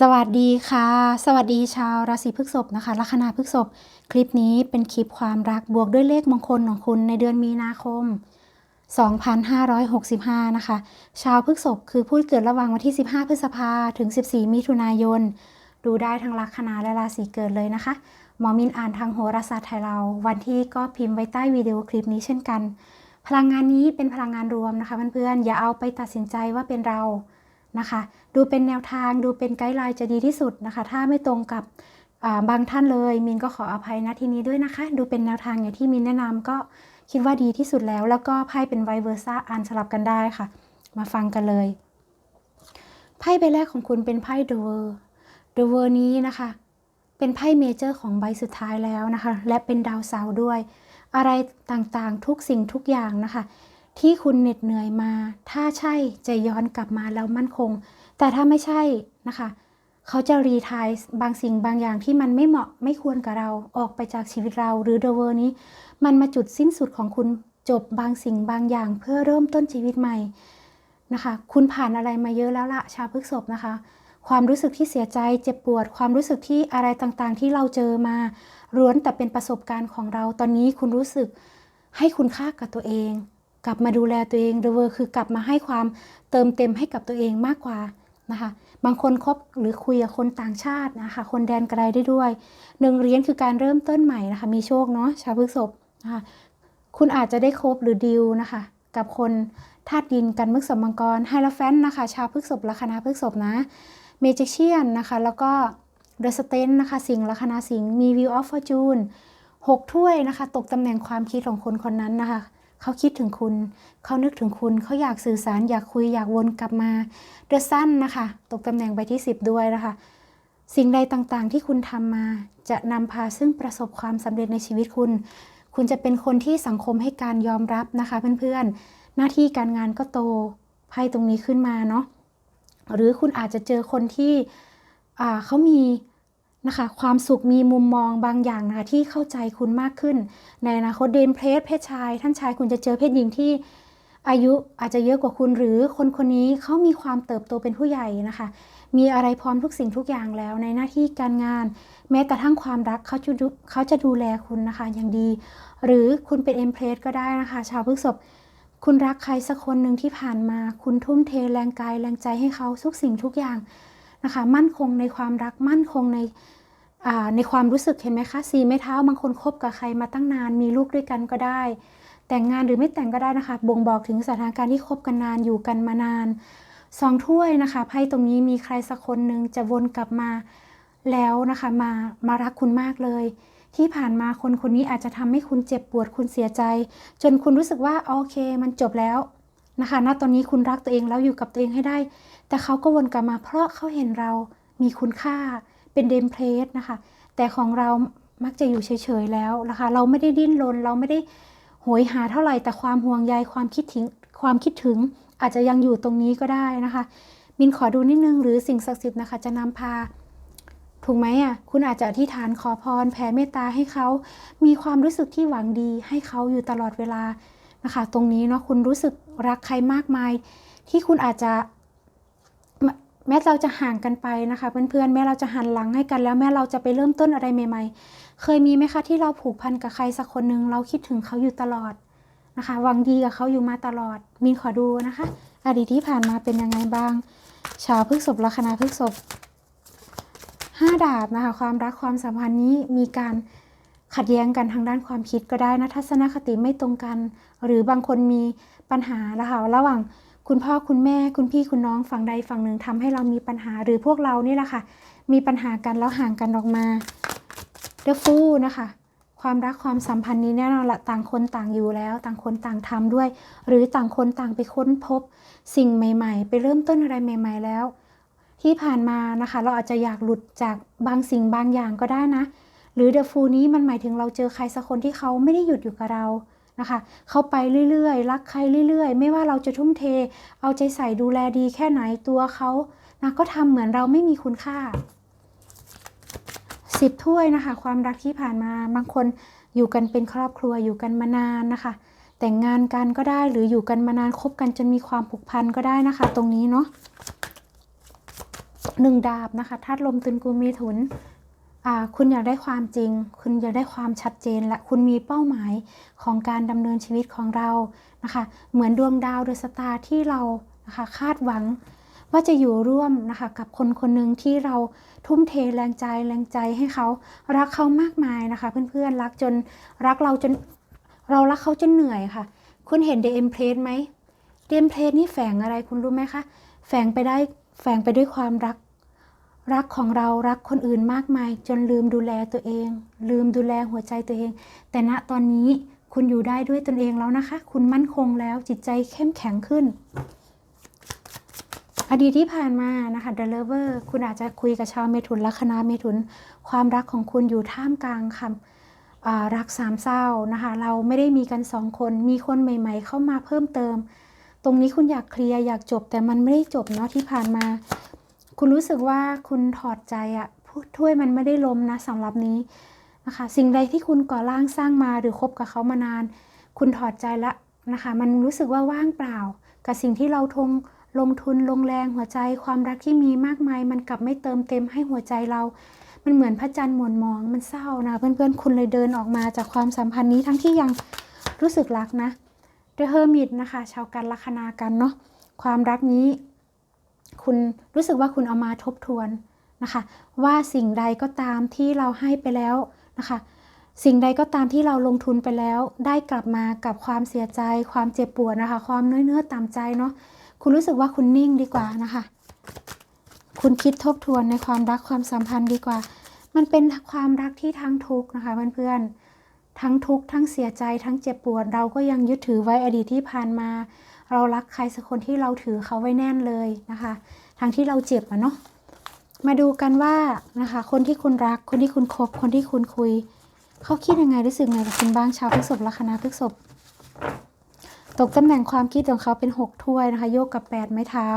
สวัสดีค่ะ สวัสดีชาวราศีพฤษภนะคะลัคนาพฤษภคลิปนี้เป็นคลิปความรักบวกด้วยเลขมงคลของคุณในเดือนมีนาคม 2565 นะคะ ชาวพฤษภคือผู้เกิดระหว่างวันที่ 15 พฤษภาถึง 14 มิถุนายน ดูได้ทั้งลัคนาและราศีเกิดเลยนะคะ หมอมินอ่านทางโหราศาสตร์ไทยเรา วันที่ก็พิมพ์ไว้ใต้วิดีโอคลิปนี้เช่นกัน พลังงานนี้เป็นพลังงานรวมนะคะเพื่อนๆอย่าเอาไปตัดสินใจว่าเป็นเรา นะคะ ดูเป็นแนวทางดูเป็นไกด์ไลน์จะดีที่สุดนะคะ ถ้าไม่ตรงกับบางท่านเลย มินก็ขออภัยณที่นี้ด้วยนะคะ ดูเป็นแนวทางอย่างที่มินแนะนำก็คิดว่าดีที่สุดแล้ว แล้วก็ไพ่เป็นไวเวอร์ซ่าอ่านสลับกันได้ค่ะ มาฟังกันเลยไพ่ใบแรกของคุณเป็นไพ่เดอะเวอร์เดอะเวอร์นี้นะคะ เป็นไพ่เมเจอร์ของใบสุดท้ายแล้วนะคะ และเป็นดาวเสาร์ด้วย อะไรต่างๆทุกสิ่งทุกอย่างนะคะ ที่คุณเหน็ดเหนื่อยมา ถ้าใช่จะย้อนกลับมาแล้วมั่นคง แต่ถ้าไม่ใช่นะคะ เขาจะรีทายบางสิ่งบางอย่างที่มันไม่เหมาะไม่ควรกับเราออกไปจากชีวิตเราหรือเดอะเวอร์นี้ มันมาจุดสิ้นสุดของคุณจบบางสิ่งบางอย่างเพื่อเริ่มต้นชีวิตใหม่นะคะ คุณผ่านอะไรมาเยอะแล้วละชาวพฤษภนะคะ ความรู้สึกที่เสียใจเจ็บปวด ความรู้สึกที่อะไรต่างๆ ที่เราเจอมาล้วนแต่เป็นประสบการณ์ของเรา ตอนนี้คุณรู้สึกให้คุณค่ากับตัวเอง กลับมาดูแลตัวเองเดเวอร์คือกลับมาให้ความเติมเต็มให้กับตัวเองมากกว่านะคะ บางคนคบหรือคุยกับคนต่างชาตินะคะ คนแดนไกลได้ด้วยหนึ่งเหรียญคือการเริ่มต้นใหม่นะคะ มีโชคเนาะชาวพฤษภนะคะคุณอาจจะได้คบหรือดีลนะคะ กับคนธาตุดินกันมึกสมังกรไฮลแฟนนะคะ ชาวพฤษภลัคนาพฤษภนะเมจิเชียนนะคะ แล้วก็เดอะสเตนนะคะ สิงลัคนาสิงมีวิวออฟฟอร์จูนหกถ้วยนะคะ ตกตำแหน่งความคิดของคนคนนั้นนะคะ เขาคิดถึงคุณ เขานึกถึงคุณ เขาอยากสื่อสาร อยากคุย อยากวนกลับมา เดอะซันนะคะ ตกตำแหน่งใบที่ 10 ด้วยนะคะ สิ่งใดต่างๆ ที่คุณทำมา จะนำพาซึ่งประสบความสำเร็จในชีวิตคุณ คุณจะเป็นคนที่สังคมให้การยอมรับนะคะ เพื่อนๆ หน้าที่การงานก็โต ไพ่ตรงนี้ขึ้นมาเนาะ หรือคุณอาจจะเจอคนที่เขามี นะคะ ความสุขมีมุมมองบางอย่างนะคะที่เข้าใจคุณมากขึ้น ในอนาคตเดนเพศเพศชาย ท่านชายคุณจะเจอเพศหญิงที่อายุอาจจะเยอะกว่าคุณหรือคนคนนี้เขามีความเติบโตเป็นผู้ใหญ่นะคะ มีอะไรพร้อมทุกสิ่งทุกอย่างแล้วในหน้าที่การงาน แม้แต่ทั้งความรักเขาจะดูเขาจะดูแลคุณนะคะอย่างดี หรือคุณเป็นเอ็มเพลสก็ได้นะคะ ชาวพฤษภคุณรักใครสักคนหนึ่งที่ผ่านมา คุณทุ่มเทแรงกายแรงใจให้เขาทุกสิ่งทุกอย่าง นะคะ มั่นคงในความรักมั่นคงในในความรู้สึกเห็นไหมคะสีไม้เท้าบางคนคบกับใครมาตั้งนานมีลูกด้วยกันก็ได้ แต่งงานหรือไม่แต่งก็ได้นะคะ บ่งบอกถึงสถานการณ์ที่คบกันนานอยู่กันมานานสองถ้วยนะคะไพ่ตรงนี้มีใครสักคนหนึ่งจะวนกลับมาแล้วนะคะมามารักคุณมากเลย ที่ผ่านมาคนคนนี้อาจจะทำให้คุณเจ็บปวดคุณเสียใจ จนคุณรู้สึกว่าโอเค มันจบแล้วนะคะณตอนนี้คุณรักตัวเองแล้วอยู่กับตัวเองให้ได้ แต่เขาก็วนกลับมาเพราะเขาเห็นเรามีคุณค่าเป็นเดมเพลสนะคะ แต่ของเรามักจะอยู่เฉยๆแล้วนะคะ เราไม่ได้ดิ้นรนเราไม่ได้โหยหาเท่าไหร่แต่ความห่วงใยความคิดถึงความคิดถึงอาจจะยังอยู่ตรงนี้ก็ได้นะคะ มินขอดูนิดนึงหรือสิ่งศักดิ์สิทธิ์นะคะจะนำพา ถูกไหมอะคุณอาจจะอธิษฐานขอพร แผ่เมตตาให้เขามีความรู้สึกที่หวังดี ให้เขาอยู่ตลอดเวลานะคะ ตรงนี้เนาะคุณรู้สึกรักใครมากมาย ที่คุณอาจจะ แม้เราจะห่างกันไปนะคะ เพื่อนๆแม้เราจะหันหลังให้กันแล้วแม้เราจะไปเริ่มต้นอะไรใหม่ๆ เคยมีไหมคะที่เราผูกพันกับใครสักคนหนึ่งเราคิดถึงเขาอยู่ตลอดนะคะหวังดีกับเขาอยู่มาตลอดมีขอดูนะคะอดีตที่ผ่านมาเป็นยังไงบ้าง ชาวพฤกษบลัคนาพฤกษบห้าดาบนะคะความรักความสัมพันธ์นี้มีการขัดแย้งกันทางด้านความคิดก็ได้นะทัศนคติไม่ตรงกัน หรือบางคนมีปัญหาแล้วค่ะระหว่าง คุณพ่อคุณแม่คุณพี่คุณน้องฝั่งใดฝั่งหนึ่งทำให้เรามีปัญหาหรือพวกเรานี่แหละค่ะ มีปัญหากันแล้วห่างกันออกมาเดฟูนะคะความรักความสัมพันธ์นี้แน่นอนละต่างคนต่างอยู่แล้ว ต่างคนต่างทำด้วย หรือต่างคนต่างไปค้นพบสิ่งใหม่ ๆ ไปเริ่มต้นอะไรใหม่ ๆ แล้ว ที่ผ่านมานะคะ เราอาจจะอยากหลุดจากบางสิ่งบางอย่างก็ได้นะ หรือเดฟูนี้มันหมายถึงเราเจอใครสักคนที่เขาไม่ได้หยุดอยู่กับเรา นะคะ เขาไปเรื่อยๆ รักใครเรื่อยๆ ไม่ว่าเราจะทุ่มเท เอาใจใส่ดูแลดีแค่ไหนตัวเขานะก็ทำเหมือนเราไม่มีคุณค่าสิบถ้วยนะคะ ความรักที่ผ่านมาบางคนอยู่กันเป็นครอบครัวอยู่กันมานานนะคะ แต่งงานกันก็ได้หรืออยู่กันมานานคบกันจนมีความผูกพันก็ได้นะคะ ตรงนี้เนาะหนึ่งดาบนะคะธาตุลมตุนกุมมีถุน คุณอยากได้ความจริง คุณอยากได้ความชัดเจน และคุณมีเป้าหมายของการดำเนินชีวิตของเรานะคะ เหมือนดวงดาวเดอสตาร์ที่เรานะคะคาดหวังว่าจะอยู่ร่วมนะคะกับคนคนหนึ่งที่เราทุ่มเทแรงใจแรงใจให้เขารักเขามากมายนะคะ เพื่อนๆรักจนรักเราจนเรารักเขาจนเหนื่อยค่ะ คุณเห็นเดมเพลสไหมเดมเพลสนี่แฝงอะไรคุณรู้ไหมคะแฝงไปได้แฝงไปด้วยความรัก รักของเรารักคนอื่นมากมาย จนลืมดูแลตัวเอง ลืมดูแลหัวใจตัวเอง แต่ณตอนนี้คุณอยู่ได้ด้วยตนเองแล้วนะคะ คุณมั่นคงแล้วจิตใจเข้มแข็งขึ้น อดีตที่ผ่านมานะคะ The Lover คุณอาจจะคุยกับชาวเมถุนลัคนาเมถุน ความรักของคุณอยู่ท่ามกลางคำอ่ารักสามเศร้านะคะ เราไม่ได้มีกันสองคนมีคนใหม่ ๆ เข้ามาเพิ่มเติม ตรงนี้คุณอยากเคลียร์อยากจบแต่มันไม่ได้จบเนาะที่ผ่านมา คุณรู้สึกว่าคุณถอดใจอะพูดถ้วยมันไม่ได้ล้มนะสำหรับนี้นะคะ สิ่งใดที่คุณก่อร่างสร้างมาหรือคบกับเขามานาน คุณถอดใจละนะคะ มันรู้สึกว่าว่างเปล่า กับสิ่งที่เราทงลงทุนลงแรงหัวใจความรักที่มีมากมาย มันกลับไม่เติมเต็มให้หัวใจเรา มันเหมือนพระจันทร์หม่นมอง มันเศร้านะเพื่อนๆ คุณเลยเดินออกมาจากความสัมพันธ์นี้ทั้งที่ยังรู้สึกรักนะ The Hermit นะคะ ชาวกันลัคนากันเนาะความรักนี้ คุณรู้สึกว่าคุณเอามาทบทวนนะคะ ว่าสิ่งใดก็ตามที่เราให้ไปแล้วนะคะ สิ่งใดก็ตามที่เราลงทุนไปแล้ว ได้กลับมากับความเสียใจ ความเจ็บปวดนะคะ ความน้อยเนื้อต่ำใจเนาะคุณรู้สึกว่าคุณนิ่งดีกว่านะคะ คุณคิดทบทวนในความรักความสัมพันธ์ดีกว่า มันเป็นความรักที่ทั้งทุกข์นะคะเพื่อนๆทั้งทุกข์ทั้งเสียใจทั้งเจ็บปวดเราก็ยังยึดถือไว้อดีตที่ผ่านมา เรารักใครสักคนที่เราถือเขาไว้แน่นเลยนะคะทั้งที่เราเจ็บอะเนาะมาดูกันว่านะคะ คนที่คุณรักคนที่คุณคบคนที่คุณคุย เขาคิดยังไงรู้สึกไงกับคุณบ้างชาวพฤษภลัคนาพฤษภตกตำแหน่งความคิดของเขาเป็น 6 ถ้วยนะคะ โยกกับ 8 ไม้เท้า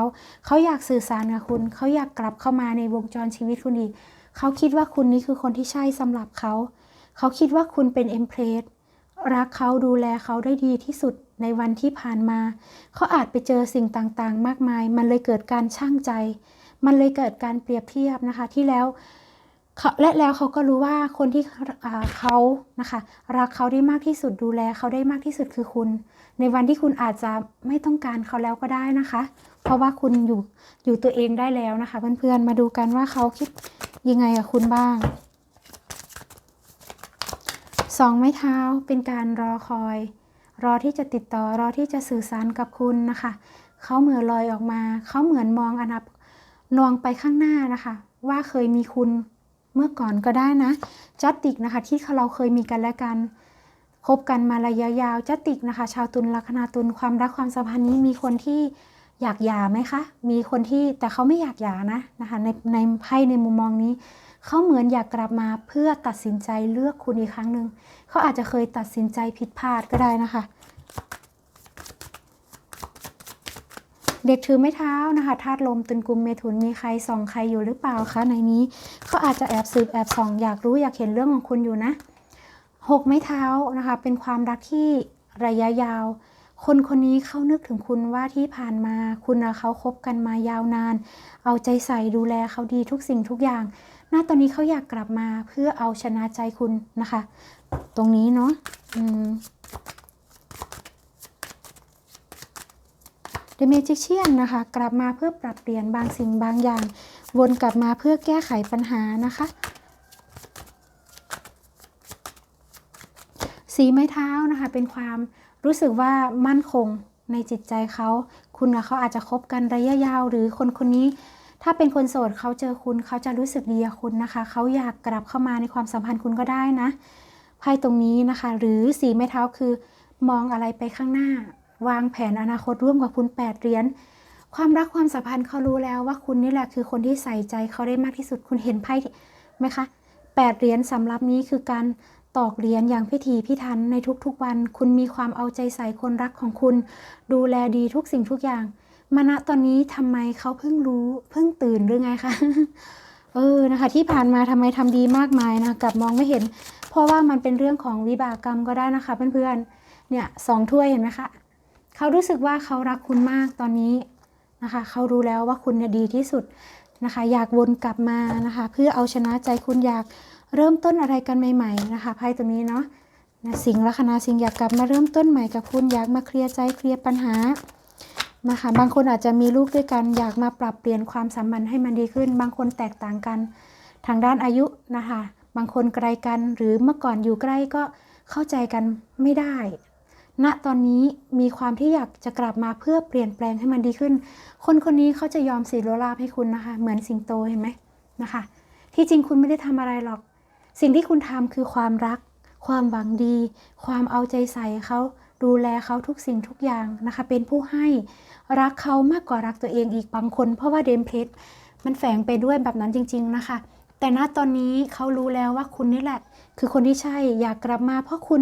เขาอยากสื่อสารกับคุณ เขาอยากกลับเข้ามาในวงจรชีวิตคุณอีก เขาคิดว่าคุณนี้คือคนที่ใช่สำหรับเขา เขาคิดว่าคุณเป็นเอ็มเพรสรักเขาดูแลเขาได้ดีที่สุด ในวันที่ผ่านมา เขาอาจไปเจอสิ่งต่างๆ มากมาย มันเลยเกิดการช่างใจ มันเลยเกิดการเปรียบเทียบนะคะที่แล้วและแล้วเขาก็รู้ว่าคนที่เขานะคะรักเขาได้มากที่สุดดูแลเขาได้มากที่สุดคือคุณ ในวันที่คุณอาจจะไม่ต้องการเขาแล้วก็ได้นะคะ เพราะว่าคุณอยู่อยู่ตัวเองได้แล้วนะคะ เพื่อนๆมาดูกันว่าเขาคิดยังไงกับคุณบ้างสองไม้เท้าเป็นการรอคอย รอที่จะติดต่อรอที่จะสื่อสารกับคุณนะคะเขาเหมือนลอยออกมาเขาเหมือนมองอนาคตนองไปข้างหน้านะคะ ว่าเคยมีคุณเมื่อก่อนก็ได้นะจัตติกนะคะ ที่เราเคยมีกันและกันคบกันมาระยะยาวจัตติกนะคะ ชาวตุลลัคนาตุลความรักความสัมพันธ์นี้มีคนที่ อยากหย่าไหมคะ มีคนที่แต่เขาไม่อยากหย่านะนะคะในในไพ่ในมุมมองนี้ เขาเหมือนอยากกลับมาเพื่อตัดสินใจเลือกคุณอีกครั้งหนึ่งเขาอาจจะเคยตัดสินใจผิดพลาดก็ได้นะคะ เด็กถือไม้เท้านะคะธาตุลมตุนกุมเมถุนมีใครส่องใครอยู่หรือเปล่าคะในนี้เขาอาจจะแอบสืบแอบส่อง อยากรู้อยากเห็นเรื่องของคุณอยู่นะหกไม้เท้านะคะเป็นความรักที่ระยะยาว คนคนนี้เขานึกถึงคุณว่าที่ผ่านมาคุณกับเขาคบกันมายาวนาน เอาใจใส่ดูแลเขาดีทุกสิ่งทุกอย่างหน้าตอนนี้เขาอยากกลับมาเพื่อเอาชนะใจคุณนะคะ ตรงนี้เนาะอืม The Magician นะคะ กลับมาเพื่อปรับเปลี่ยนบางสิ่งบางอย่าง วนกลับมาเพื่อแก้ไขปัญหานะคะสีไม้เท้านะคะ เป็นความ รู้สึกว่ามั่นคงในจิตใจเขา คุณกับเขาอาจจะคบกันระยะยาว หรือคนคนนี้ ถ้าเป็นคนโสดเขาเจอคุณเขาจะรู้สึกดีกับคุณนะคะ เขาอยากกลับเข้ามาในความสัมพันธ์คุณก็ได้นะไพ่ตรงนี้นะคะ หรือสีไม้เท้าคือ มองอะไรไปข้างหน้า วางแผนอนาคตร่วมกับคุณ8เหรียญความรักความสัมพันธ์เขารู้แล้วว่าคุณนี่แหละคือคนที่ใส่ใจเขาได้มากที่สุดคุณเห็นไพ่ไหมคะ8เหรียญสำหรับนี้คือการ ตอกเหรียญอย่างพิถีพิถันในทุกๆวัน คุณมีความเอาใจใส่คนรักของคุณ ดูแลดีทุกสิ่งทุกอย่าง มาณตอนนี้ทำไมเขาเพิ่งรู้ เพิ่งตื่นหรือไงคะเออนะคะ ที่ผ่านมาทำไมทำดีมากมายนะกลับมองไม่เห็น เพราะว่ามันเป็นเรื่องของวิบากกรรมก็ได้นะคะเพื่อนๆเนี่ยสองถ้วยเห็นไหมคะเขารู้สึกว่าเขารักคุณมากตอนนี้นะคะ เขารู้แล้วว่าคุณเนี่ยดีที่สุดนะคะ อยากวนกลับมานะคะ เพื่อเอาชนะใจคุณอยาก เริ่มต้นอะไรกันใหม่ ๆ นะคะไพ่ตัวนี้เนาะนะสิงห์ลัคนาสิงห์อยากกลับมาเริ่มต้นใหม่กับคุณอยากมาเคลียร์ใจเคลียร์ปัญหานะคะบางคนอาจจะมีลูกด้วยกัน อยากมาปรับเปลี่ยนความสัมพันธ์ให้มันดีขึ้น บางคนแตกต่างกัน ทางด้านอายุนะคะ บางคนไกลกันหรือเมื่อก่อนอยู่ใกล้ก็เข้าใจกันไม่ได้ณตอนนี้มีความที่อยากจะกลับมาเพื่อเปลี่ยนแปลงให้มันดีขึ้น คนคนนี้เขาจะยอมสีโลลาภให้คุณนะคะ เหมือนสิงโตเห็นไหมนะคะ ที่จริงคุณไม่ได้ทำอะไรหรอก สิ่งที่คุณทำคือความรัก ความหวังดี ความเอาใจใส่เขาดูแลเขาทุกสิ่งทุกอย่างนะคะ เป็นผู้ให้รักเขามากกว่ารักตัวเองอีกบางคน เพราะว่าเดมเพลสมันแฝงไปด้วยแบบนั้นจริง ๆนะคะ แต่ณตอนนี้เขารู้แล้วว่าคุณนี่แหละ คือคนที่ใช่อยากกลับมาเพราะคุณ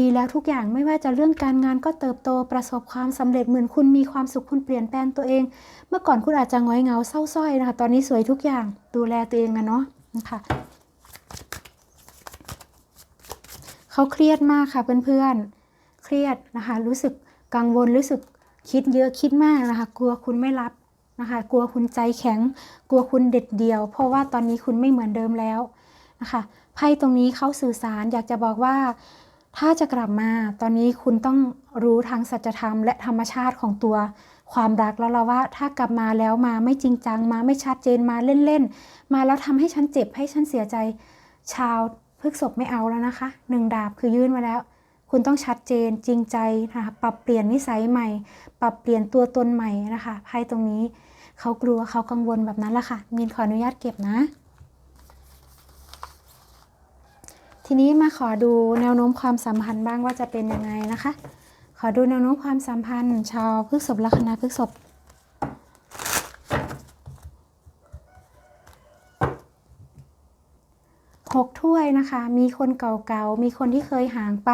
ดีแล้วทุกอย่างไม่ว่าจะเรื่องการงานก็เติบโตประสบความสำเร็จเหมือนคุณมีความสุขคุณเปลี่ยนแปลงตัวเอง เมื่อก่อนคุณอาจจะง้อยเหงาเศร้าส้อยนะคะ ตอนนี้สวยทุกอย่างดูแลตัวเองอะเนาะนะคะ เขาเครียดมากค่ะเพื่อนๆ เครียดนะคะ รู้สึกกังวลรู้สึกคิดเยอะคิดมากนะคะ กลัวคุณไม่รับนะคะ กลัวคุณใจแข็ง กลัวคุณเด็ดเดี่ยว เพราะว่าตอนนี้คุณไม่เหมือนเดิมแล้วนะคะไพ่ตรงนี้เขาสื่อสารอยากจะบอกว่า ถ้าจะกลับมาตอนนี้คุณต้องรู้ทางสัจธรรม และธรรมชาติของตัวความรักแล้วเราว่าถ้ากลับมาแล้วมาไม่จริงจังมาไม่ชัดเจนมาเล่นๆ มาแล้วทำให้ฉันเจ็บให้ฉันเสียใจ ชาว พฤกษพไม่เอาแล้วนะคะหนึ่งดาบคือยื่นมาแล้ว คุณต้องชัดเจนจริงใจนะคะปรับเปลี่ยนนิสัยใหม่ ปรับเปลี่ยนตัวตนใหม่นะคะไพ่ตรงนี้เขากลัวเขากังวลแบบนั้นละค่ะมีนขออนุญาตเก็บนะ ทีนี้มาขอดูแนวโน้มความสัมพันธ์บ้างว่าจะเป็นยังไงนะคะ ขอดูแนวโน้มความสัมพันธ์ ชาวพฤกษบลัคนาพฤกษบ 6 ถ้วยนะคะ มีคนเก่าๆ มีคนที่เคยห่างไป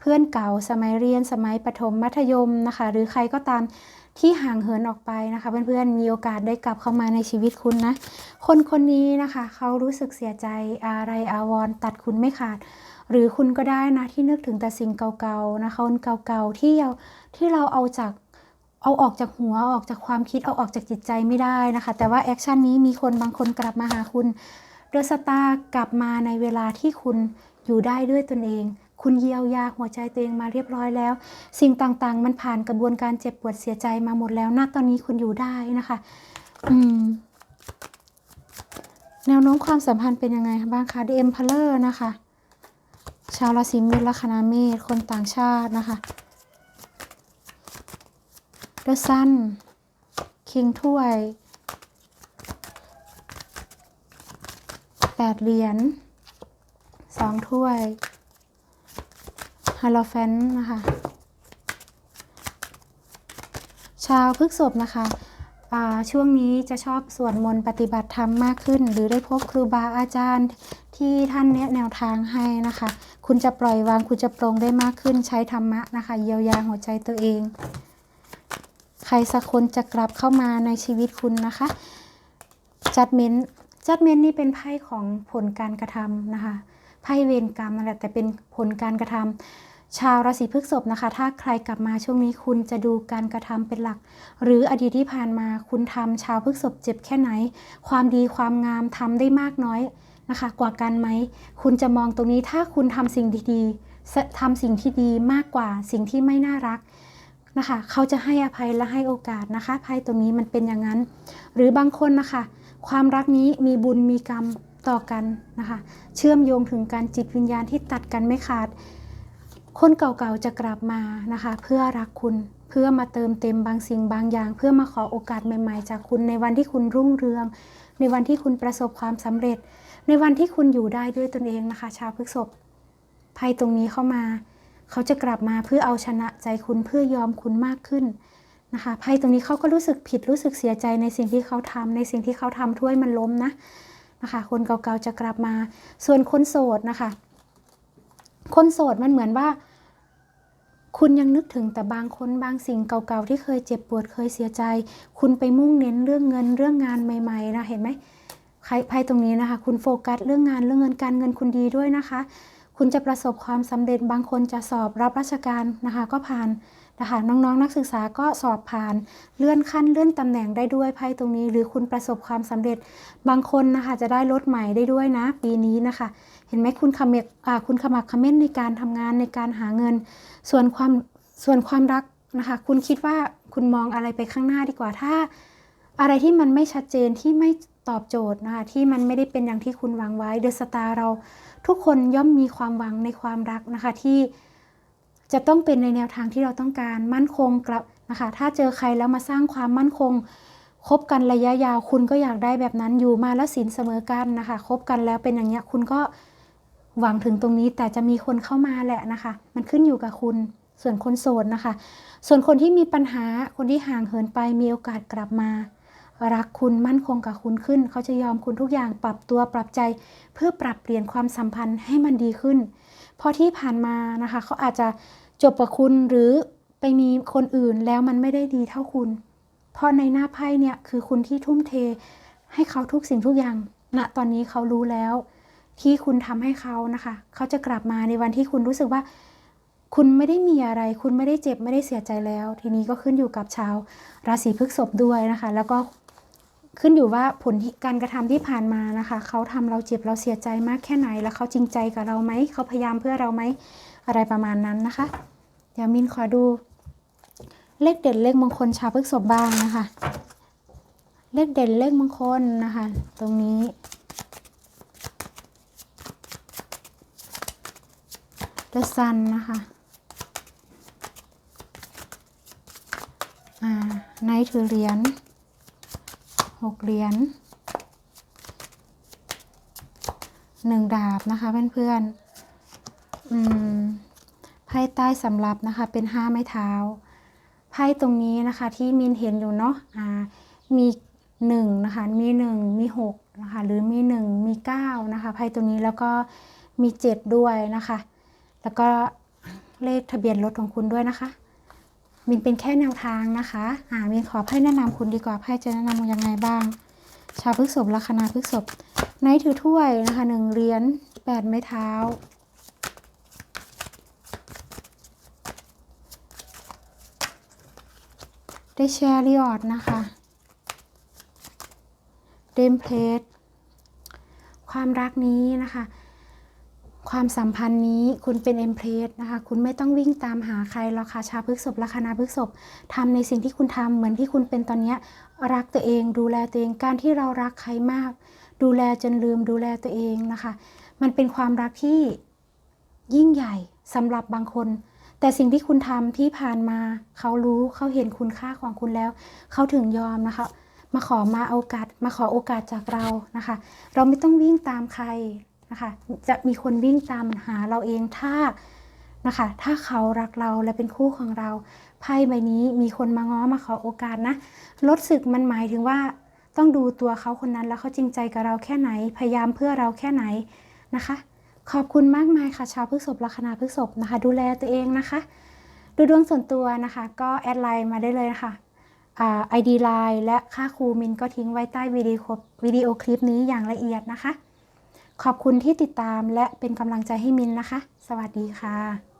เพื่อนเก่าสมัยเรียนสมัยประถมมัธยมนะคะ หรือใครก็ตามที่ห่างเหินออกไปนะคะ เพื่อนๆมีโอกาสได้กลับเข้ามาในชีวิตคุณนะ คนคนนี้นะคะเขารู้สึกเสียใจอะไรอาวรตัดคุณไม่ขาด หรือคุณก็ได้นะที่นึกถึงแต่สิ่งเก่าๆนะคะคนเก่าๆที่เราที่เราเอาจากเอาออกจากหัวออกจากความคิดเอาออกจากจิตใจไม่ได้นะคะ แต่ว่าแอคชั่นนี้มีคนบางคนกลับมาหาคุณ เดอะสตาร์กลับมาในเวลาที่คุณอยู่ได้ด้วยตนเอง คุณเยียวยาหัวใจตัวเองมาเรียบร้อยแล้ว สิ่งต่างๆ มันผ่านกระบวนการเจ็บปวดเสียใจมาหมดแล้วณตอนนี้คุณอยู่ได้นะคะ อืม แนวโน้มความสัมพันธ์เป็นยังไงบ้างคะเอ็มพลเลอร์นะคะ ชาวราศีเมษลัคนาเมษคนต่างชาตินะคะเดอะซันคิงถ้วยแป ดเหรียญสองถ้วยฮาโลแฟนนะคะ ชาวพฤกษภนะคะช่วงนี้จะชอบสวดมนต์ปฏิบัติธรรมมากขึ้น หรือได้พบครูบาอาจารย์ที่ท่านแนะแนวทางให้นะคะ คุณจะปล่อยวางคุณจะปรงได้มากขึ้นใช้ธรรมะนะคะเยียวยาหัวใจตัวเอง ใครสักคนจะกลับเข้ามาในชีวิตคุณนะคะจัดเม้น จัดเมนนี่เป็นไพ่ของผลการกระทำนะคะไพ่เวรกรรมนั่นแหละแต่เป็นผลการกระทำชาวราศีพฤษภนะคะ ถ้าใครกลับมาช่วงนี้คุณจะดูการกระทำเป็นหลัก หรืออดีตที่ผ่านมาคุณทำชาวพฤษภเจ็บแค่ไหน ความดีความงามทำได้มากน้อยนะคะ กว่ากันไหม คุณจะมองตรงนี้ถ้าคุณทำสิ่งดีๆทำสิ่งที่ดีมากกว่าสิ่งที่ไม่น่ารักนะคะ เขาจะให้อภัยและให้โอกาสนะคะไพ่ตรงนี้มันเป็นอย่างนั้น หรือบางคนนะคะ ความรักนี้มีบุญมีกรรมต่อกันนะคะ เชื่อมโยงถึงการจิตวิญญาณที่ตัดกันไม่ขาด คนเก่าๆจะกลับมานะคะ เพื่อรักคุณเพื่อมาเติมเต็มบางสิ่งบางอย่าง เพื่อมาขอโอกาสใหม่ๆ จากคุณในวันที่คุณรุ่งเรือง ในวันที่คุณประสบความสำเร็จ ในวันที่คุณอยู่ได้ด้วยตนเองนะคะ ชาวพฤกษภภัยตรงนี้เข้ามา เขาจะกลับมาเพื่อเอาชนะใจคุณเพื่อยอมคุณมากขึ้น นะคะไพ่ตรงนี้เขาก็รู้สึกผิดรู้สึกเสียใจในสิ่งที่เขาทำในสิ่งที่เขาทำถ้วยมันล้มนะนะคะ คนเก่าๆจะกลับมา ส่วนคนโสดนะคะ คนโสดมันเหมือนว่า คุณยังนึกถึงแต่บางคนบางสิ่งเก่าๆที่เคยเจ็บปวดเคยเสียใจ คุณไปมุ่งเน้นเรื่องเงินเรื่องงานใหม่ๆนะเห็นไหมไพ่ตรงนี้นะคะ คุณโฟกัสเรื่องงานเรื่องเงินการเงินคุณดีด้วยนะคะ คุณจะประสบความสำเร็จบางคนจะสอบรับราชการนะคะ ก็ผ่าน นะคะน้องๆนนักศึกษาก็สอบผ่านเลื่อนขั้นเลื่อนตำแหน่งได้ด้วยไพ่ตรงนี้ หรือคุณประสบความสำเร็จบางคนนะคะจะได้รถใหม่ได้ด้วยนะ ปีนี้นะคะ เห็นไหมคุณขมักคุณขมักเขม้นในการทำงานในการหาเงิน ส่วนความส่วนความรักนะคะคุณคิดว่าคุณมองอะไรไปข้างหน้าดีกว่าถ้า อะไรที่มันไม่ชัดเจนที่ไม่ตอบโจทย์นะคะที่มันไม่ได้เป็นอย่างที่คุณวางไว้เดอะสตาร์เราทุกคนย่อมมีความหวังในความรักนะคะที่ จะต้องเป็นในแนวทางที่เราต้องการมั่นคงกลับนะคะ ถ้าเจอใครแล้วมาสร้างความมั่นคงคบกันระยะยาวคุณก็อยากได้แบบนั้นอยู่มาแล้วสินเสมอกันนะคะคบกันแล้วเป็นอย่างเงี้ยคุณก็หวังถึงตรงนี้แต่จะมีคนเข้ามาแหละนะคะ มันขึ้นอยู่กับคุณส่วนคนโสดนะคะ ส่วนคนที่มีปัญหาคนที่ห่างเหินไปมีโอกาสกลับมา รักคุณมั่นคงกับคุณขึ้น เขาจะยอมคุณทุกอย่างปรับตัวปรับใจ เพื่อปรับเปลี่ยนความสัมพันธ์ให้มันดีขึ้น เพราะที่ผ่านมานะคะ เขาอาจจะ จบกับคุณหรือไปมีคนอื่นแล้วมันไม่ได้ดีเท่าคุณ เพราะในหน้าไพ่เนี่ยคือคุณที่ทุ่มเท ให้เขาทุกสิ่งทุกอย่างณตอนนี้เขารู้แล้ว ที่คุณทำให้เขานะคะ เขาจะกลับมาในวันที่คุณรู้สึกว่า คุณไม่ได้มีอะไร คุณไม่ได้เจ็บไม่ได้เสียใจแล้ว ทีนี้ก็ขึ้นอยู่กับชาวราศีพฤษภด้วยนะคะ แล้วก็ขึ้นอยู่ว่าผลการกระทำที่ผ่านมานะคะ เขาทำเราเจ็บเราเสียใจมากแค่ไหน แล้วเขาจริงใจกับเราไหม เขาพยายามเพื่อเราไหม อะไรประมาณนั้นนะคะ เดี๋ยวมินขอดู เลขเด่นเลขมงคลชาวพฤกษภบ้างนะคะ เลขเด่นเลขมงคลนะคะ ตรงนี้ The Sun นะคะ อ่าไนถือเหรียญหกเหรียญหนึ่งดาบนะคะเพื่อนๆ อืม ไพ่ใต้สำรับนะคะเป็นห้าไม้เท้าไพ่ตรงนี้นะคะที่มินเห็นอยู่เนาะอ่ามีหนึ่งนะคะมีหนึ่งมีหกนะคะหรือมีหนึ่งมีเก้านะคะไพ่ตรงนี้แล้วก็มีเจ็ดด้วยนะคะ แล้วก็เลขทะเบียนรถของคุณด้วยนะคะ มินเป็นแค่แนวทางนะคะอ่ามินขอไพ่แนะนำคุณดีกว่าไพ่จะแนะนำยังไงบ้าง ชาวพฤษภลัคนาพฤษภไนท์ถือถ้วยนะคะหนึ่งเหรียญแปดไม้เท้า ได้แชร์ริออดนะคะเดมเพลทความรักนี้นะคะ ความสัมพันธ์นี้คุณเป็นเอ็มเพลสนะคะ คุณไม่ต้องวิ่งตามหาใครหรอกค่ะชาพฤษภลัคนาพฤษภทำในสิ่งที่คุณทำเหมือนที่คุณเป็นตอนนี้รักตัวเอง ดูแลตัวเองการที่เรารักใครมาก ดูแลจนลืมดูแลตัวเองนะคะ มันเป็นความรักที่ยิ่งใหญ่สำหรับบางคน แต่สิ่งที่คุณทำที่ผ่านมา เขารู้เขาเห็นคุณค่าของคุณแล้ว เขาถึงยอมนะคะ มาขอมาโอกาส มาขอโอกาสจากเรานะคะ เราไม่ต้องวิ่งตามใครนะคะ จะมีคนวิ่งตามหาเราเองถ้านะคะ ถ้าเขารักเราและเป็นคู่ของเราไพ่ใบนี้มีคนมาง้อมาขอโอกาสนะลดศึกมันหมายถึงว่าต้องดูตัวเขาคนนั้นแล้วเขาจริงใจกับเราแค่ไหน พยายามเพื่อเราแค่ไหนนะคะ ขอบคุณมากมายค่ะ ชาวพฤษภลัคนาพฤษภนะคะ ดูแลตัวเองนะคะ ดูดวงส่วนตัวนะคะ ก็แอดไลน์มาได้เลยนะคะไอดีไลน์และค่าครูมินก็ทิ้งไว้ใต้วิดีโอวิดีโอคลิปนี้อย่างละเอียดนะคะ ขอบคุณที่ติดตามและเป็นกำลังใจให้มินนะคะ สวัสดีค่ะ